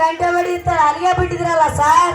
ಗಂಟೆ ಹೊಡಿತಾರ ಅಲ್ಲಿಗೆ ಬಿಟ್ಟಿದ್ರಲ್ಲ ಸರ್?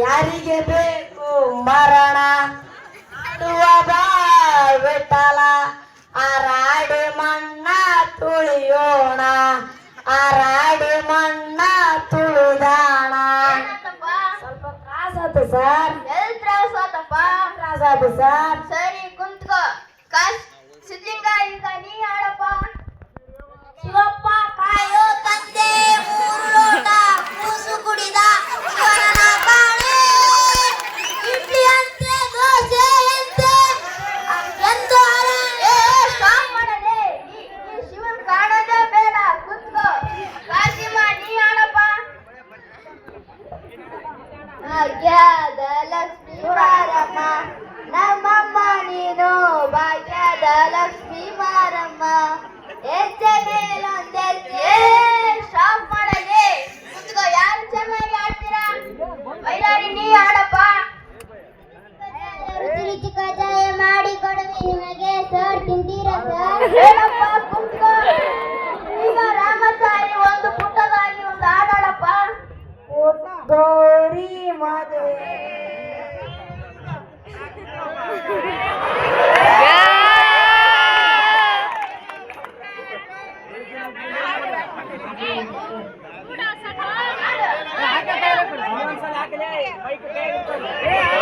ಯಾರಿಗೆ ಬೇಕು ಮರಣ? ಆಡುವ ಬಿಟ್ಟಲ ಆ ರಾಡಿ ಮಣ್ಣ ತುಳಿಯೋಣ ಆ ರಾಡಿ ಮಣ್ಣ ತುಳಿದಾಣ. ಸ್ವಲ್ಪ ತ್ರಾಸ ಆತು ಸರ್. ಎಲ್ಲಿ ತ್ರಾಸ ಆತಪ್ಪ ತ್ರಾಸ ಆತು ಸರ್. ಲಕ್ಷ್ಮೀ ಮಾರಮ್ಮ ಹೆಜ್ಜೆ ಮೇಲೊಂದು ಹೆಜ್ಜೆ ಶಾಪ್ ಮಾಡದೆ ಕುತ್ಕೋ ಯಾರು ಚೆನ್ನಾಗಿ ಆಡ್ತೀರಾ? ಬೈಲಾರಿ ನೀ ಆಡಪ್ಪ ರುಚಿ ಕಜಾಯ ಮಾಡಿ ಕೊಡುವೆ ನಿಮಗೆ ಸರ್ ತಿಂತೀರಾ ಸರ್ Mike Perry.